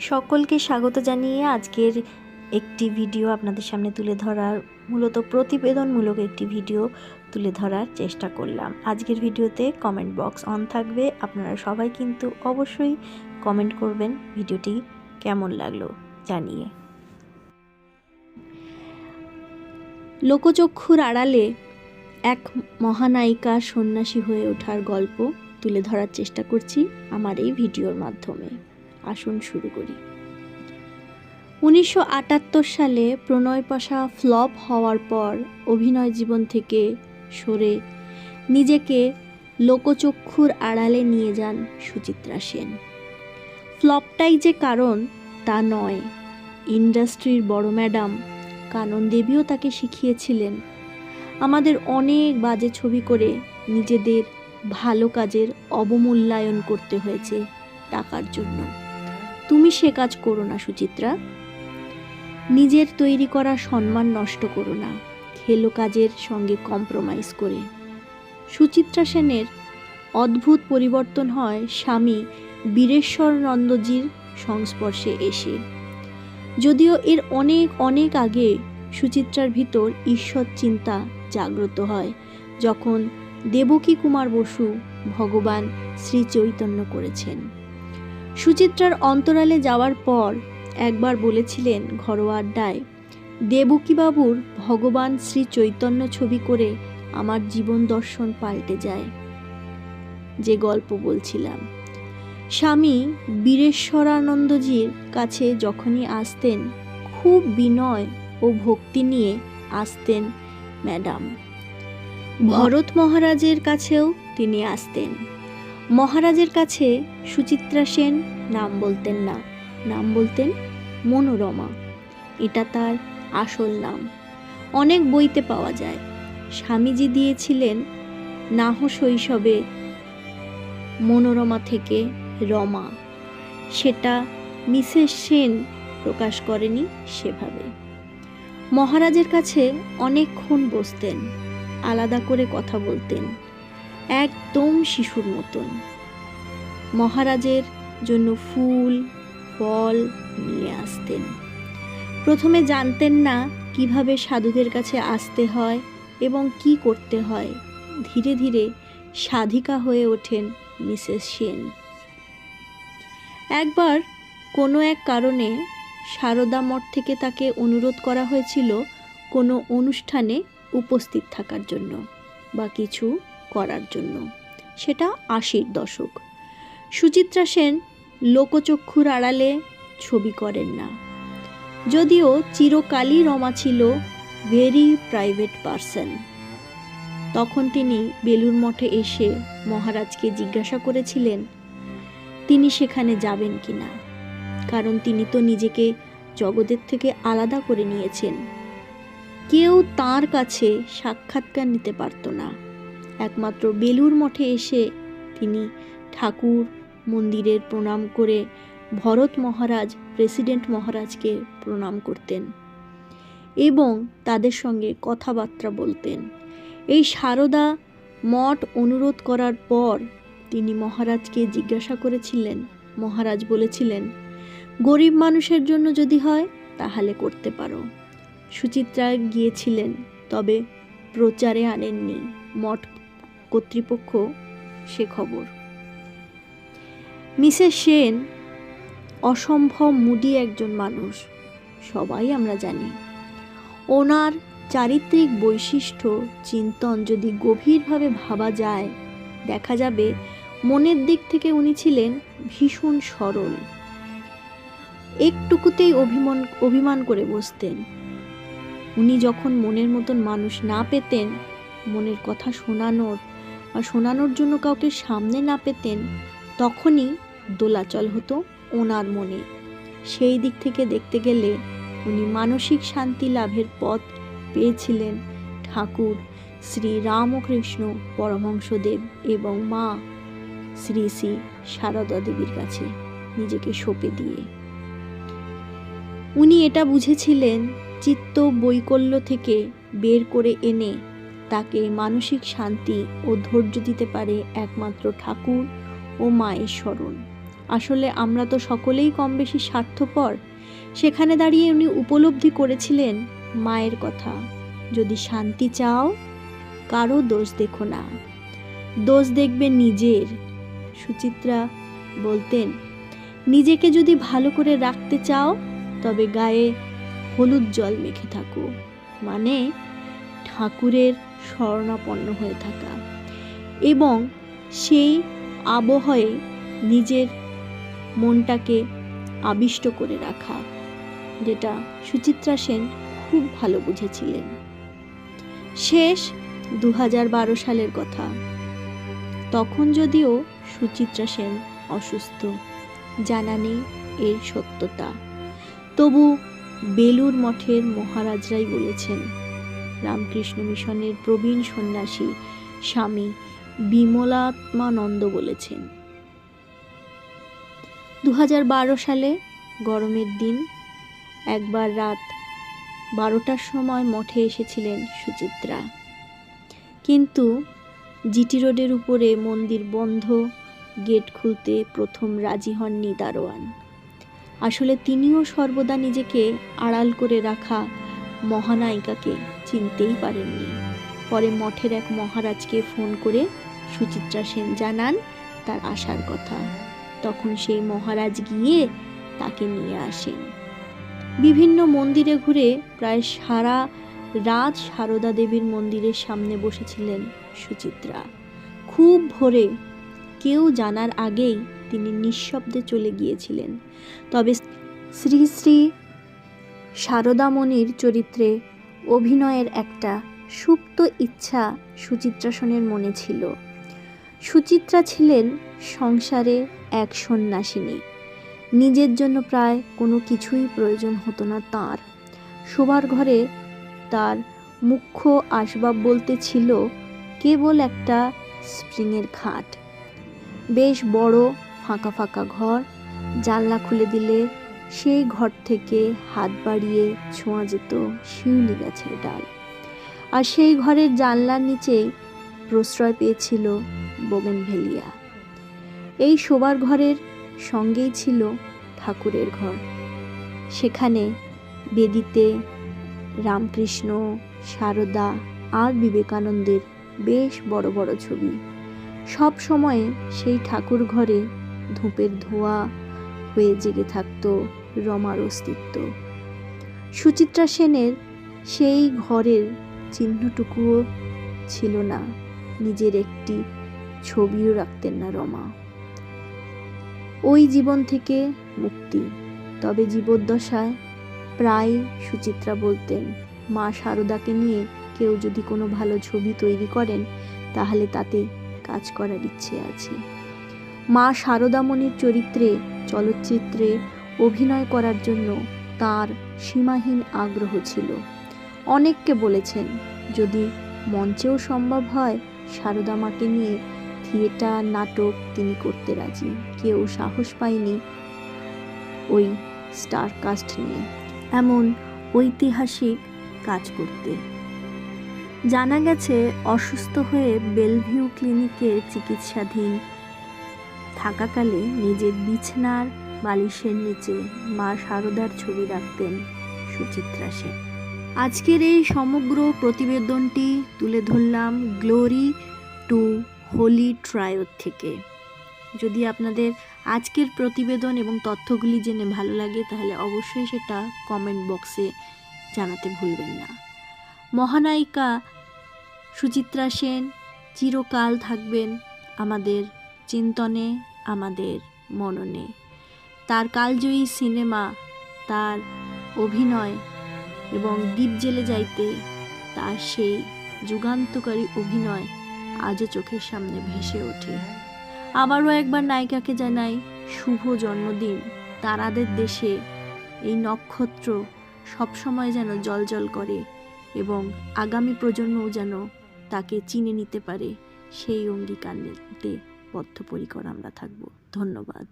সকলকে স্বাগত জানিয়ে আজকের একটি ভিডিও আপনাদের সামনে তুলে ধরার, মূলত প্রতিবেদনমূলক একটি ভিডিও তুলে ধরার চেষ্টা করলাম। আজকের ভিডিওতে কমেন্ট বক্স অন থাকবে। আপনারা সবাই কিন্তু অবশ্যই কমেন্ট করবেন ভিডিওটি কেমন লাগল জানিয়ে। লোকচক্ষুর আড়ালে এক মহানায়িকা সন্ন্যাসী হয়ে ওঠার গল্প তুলে ধরার চেষ্টা করছি আমার এই ভিডিওর মাধ্যমে। আসুন শুরু করি। উনিশশো আটাত্তর সালে প্রণয় পাশা ফ্লপ হওয়ার পর অভিনয় জীবন থেকে সরে নিজেকে লোকচক্ষুর আড়ালে নিয়ে যান সুচিত্রা সেন। ফ্লপটাই যে কারণ তা নয়, ইন্ডাস্ট্রির বড় ম্যাডাম কানন দেবীও তাকে শিখিয়েছিলেন। আমাদের অনেক বাজে ছবি করে নিজেদের ভালো কাজের অবমূল্যায়ন করতে হয়েছে টাকার জন্য। তুমি সে কাজ করো না, সুচিত্রা। নিজের তৈরি করা সম্মান নষ্ট করো না, খেলো কাজের সঙ্গে কম্প্রোমাইজ করে। সুচিত্রা সেনের অদ্ভুত পরিবর্তন হয় স্বামী বীরেশ্বর নন্দজির সংস্পর্শে এসে। যদিও এর অনেক অনেক আগে সুচিত্রার ভিতর ঈশ্বর চিন্তা জাগ্রত হয়, যখন দেবকী কুমার বসু ভগবান শ্রী চৈতন্য করেছেন। সুচিত্রার অন্তরালে যাওয়ার পর একবার বলেছিলেন ঘরোয়া আড্ডায়, দেবকীবাবুর ভগবান শ্রী চৈতন্য ছবি করে আমার জীবন দর্শন পাল্টে যায়। যে গল্প বলছিলাম। স্বামী বীরেশ্বরানন্দজির কাছে যখনই আসতেন, খুব বিনয় ও ভক্তি নিয়ে আসতেন ম্যাডাম। ভরত মহারাজের কাছেও তিনি আসতেন। মহারাজের কাছে সুচিত্রা সেন নাম বলতেন না। নাম বলতেন মনোরমা। এটা তার আসল নাম। অনেক বইতে পাওয়া যায়। স্বামীজি দিয়েছিলেন নাহ শৈশবে মনোরমা থেকে রমা। সেটা মিসেস সেন প্রকাশ করেনি সেভাবে। মহারাজের কাছে অনেকক্ষণ বসতেন, আলাদা করে কথা বলতেন। একদম শিশুর মতন। মহারাজের জন্য ফুল, ফল নিয়ে আসতেন। প্রথমে জানতেন না কীভাবে সাধুদের কাছে আসতে হয় এবং কি করতে হয়। ধীরে ধীরে সাধিকা হয়ে ওঠেন মিসেস সেন। একবার কোনো এক কারণে সারদা মঠ থেকে তাকে অনুরোধ করা হয়েছিল কোনো অনুষ্ঠানে উপস্থিত থাকার জন্য বা কিছু করার জন্য। সেটা আশির দশক। সুচিত্রা সেন লোকচক্ষুর আড়ালে ছবি করেন না। যদিও চিরকালই রমা ছিল ভেরি প্রাইভেট পার্সন। তখন তিনি বেলুর মঠে এসে মহারাজকে জিজ্ঞাসা করেছিলেন, তিনি সেখানে যাবেন কি না? কারণ তিনি তো নিজেকে জগতের থেকে আলাদা করে নিয়েছেন। কেউ তার কাছে সাক্ষাৎকার নিতে পারত না। একমাত্র বেলুর মঠে এসে তিনি ঠাকুর মন্দিরের প্রণাম করে ভরত মহারাজ, প্রেসিডেন্ট মহারাজকে প্রণাম করতেন এবং তাদের সঙ্গে কথাবার্তা বলতেন। এই সারদা মঠ অনুরোধ করার পর তিনি মহারাজকে জিজ্ঞাসা করেছিলেন। মহারাজ বলেছিলেন, গরিব মানুষের জন্য যদি হয়, তাহলে করতে পারো। সুচিত্রা গিয়েছিলেন, তবে প্রচারে আনেননি। মঠ কর্তৃপক্ষ সে খবর। মিসেস সেন অসম্ভব মুডি একজন মানুষ, সবাই আমরা জানি। ওনার চারিত্রিক বৈশিষ্ট্য, চিন্তন যদি গভীরভাবে ভাবা যায়, দেখা যাবে মনের দিক থেকে উনি ছিলেন ভীষণ সরল। একটুকুতেই অভিমান অভিমান করে বসতেন। উনি যখন মনের মতন মানুষ না পেতেন, মনের কথা শোনানোর বা শোনানোর জন্য কাউকে সামনে না পেতেন, তখনই দোলাচল হতো ওনার মনে। সেই দিক থেকে দেখতে গেলে উনি মানসিক শান্তি লাভের পথ পেয়েছিলেন ঠাকুর, শ্রী রামকৃষ্ণ পরমহংসদেব এবং মা শ্রী শ্রী সারদা দেবীর কাছে নিজেকে সঁপে দিয়ে। উনি এটা বুঝেছিলেন, চিত্ত বৈকল্য থেকে বের করে এনে তাকে মানসিক শান্তি ও ধৈর্য দিতে পারে একমাত্র ঠাকুর ও মায়ের স্মরণ। আসলে আমরা তো সকলেই কম বেশি স্বার্থপর। সেখানে দাঁড়িয়ে উনি উপলব্ধি করেছিলেন মায়ের কথা। যদি শান্তি চাও, কারও দোষ দেখো না। দোষ দেখবে নিজের, সুচিত্রা বলতেন। নিজেকে যদি ভালো করে রাখতে চাও, তবে গায়ে হলুদ জল মেখে থাকো। মানে ঠাকুরের শরণাপন্ন হয়ে থাকা এবং সেই আবহাওয়ে নিজের মনটাকে আবিষ্ট করে রাখা, যেটা সুচিত্রা সেন খুব ভালো বুঝেছিলেন। শেষ দু সালের কথা। তখন যদিও সুচিত্রা সেন অসুস্থ, জানা নেই এর সত্যতা। তবু বেলুর মঠের মহারাজরাই বলেছেন রামকৃষ্ণ মিশনের প্রবীণ সন্ন্যাসী স্বামী বিমলাত্মানন্দ বলেছেন। দু হাজার বারো সালে গরমের দিন একবার রাত বারোটার সময় মঠে এসেছিলেন সুচিত্রা। কিন্তু জিটি রোডের উপরে মন্দির বন্ধ, গেট খুলতে প্রথম রাজি হননি দারোয়ান। আসলে তিনিও সর্বদা নিজেকে আড়াল করে রাখা মহানায়িকাকে চিনতেই পারেননি। পরে মঠের এক মহারাজকে ফোন করে সুচিত্রা সেন জানান তার আসার কথা। তখন সেই মহারাজ গিয়ে তাকে নিয়ে আসেন। বিভিন্ন মন্দিরে ঘুরে প্রায় সারা রাত সারদা দেবীর মন্দিরের সামনে বসেছিলেন সুচিত্রা। খুব ভোরে, কেউ জানার আগেই তিনি নিঃশব্দে চলে গিয়েছিলেন। তবে শ্রী শ্রী শারদামণির চরিত্রে অভিনয়ের একটা সুপ্ত ইচ্ছা সুচিত্রা সেনের মনে ছিল। সুচিত্রা ছিলেন সংসারে এক সন্ন্যাসিনী। নিজের জন্য প্রায় কোনো কিছুই প্রয়োজন হতো না তার। শোবার ঘরে তার মুখ্য আসবাব বলতে ছিল কেবল একটা স্প্রিংয়ের খাট। বেশ বড়, ফাঁকা ফাঁকা ঘর, জানলা খুলে দিলে সেই ঘর থেকে হাত বাড়িয়ে ছোঁয়া যেত শিউলি গাছের ডাল। আর সেই ঘরের জানলার নিচেই প্রশ্রয় পেয়েছিল বোগেনভেলিয়া এই শোবার ঘরের সঙ্গেই ছিল ঠাকুরের ঘর। সেখানে বেদিতে রামকৃষ্ণ, সারদা আর বিবেকানন্দের বেশ বড় বড় ছবি। সব সময়ে সেই ঠাকুর ঘরে ধূপের ধোয়া হয়ে জেগে থাকত রমার অস্তিত্ব। সুচিত্রা সেনের সেই ঘরের চিহ্নটুকুও ছিল না। নিজের একটি ছবিও রাখতেন না রমা। ওই জীবন থেকে মুক্তি। তবে জীবদ্দশায় প্রায় সুচিত্রা বলতেন, মা শারদাকে নিয়ে কেউ যদি কোনো ভালো ছবি তৈরি করেন, তাহলে তাতে কাজ করার ইচ্ছে আছে। মা শারদামণির চরিত্রে, চলচ্চিত্রে অভিনয় করার জন্য তার সীমাহীন আগ্রহ ছিল। অনেককে বলেছেন, যদি মঞ্চেও সম্ভব হয় সারদা মাকে নিয়ে থিয়েটার নাটক তিনি করতে রাজি। কেউ সাহস পায়নি ওই স্টার কাস্ট নিয়ে। এমন ঐতিহাসিক কাজ করতে। জানা গেছে, অসুস্থ হয়ে বেলভিউ ক্লিনিকে চিকিৎসাধীন থাকাকালে নিজের বিছনার বালিশের নিচে মা সারদার ছবি রাখতেন সুচিত্রা সেন। আজকের এই সমগ্র প্রতিবেদনটি তুলে ধরলাম গ্লোরি টু হোলি ট্রায়োর থেকে। যদি আপনাদের আজকের প্রতিবেদন এবং তথ্যগুলি জেনে ভালো লাগে, তাহলে অবশ্যই সেটা কমেন্ট বক্সে জানাতে ভুলবেন না। মহানায়িকা সুচিত্রা সেন চিরকাল থাকবেন আমাদের চিন্তনে, আমাদের মননে। তার কালজয়ী সিনেমা, তার অভিনয় এবং দ্বীপ জেলে যাইতে তার সেই যুগান্তকারী অভিনয় আজও চোখের সামনে ভেসে ওঠে। আবারও একবার নায়িকাকে জানাই শুভ জন্মদিন। তারাদের দেশে এই নক্ষত্র সবসময় যেন জলজল করে এবং আগামী প্রজন্মও যেন তাকে চিনে নিতে পারে, সেই অঙ্গীকার নিতে বদ্ধপরিকর আমরা থাকব। ধন্যবাদ।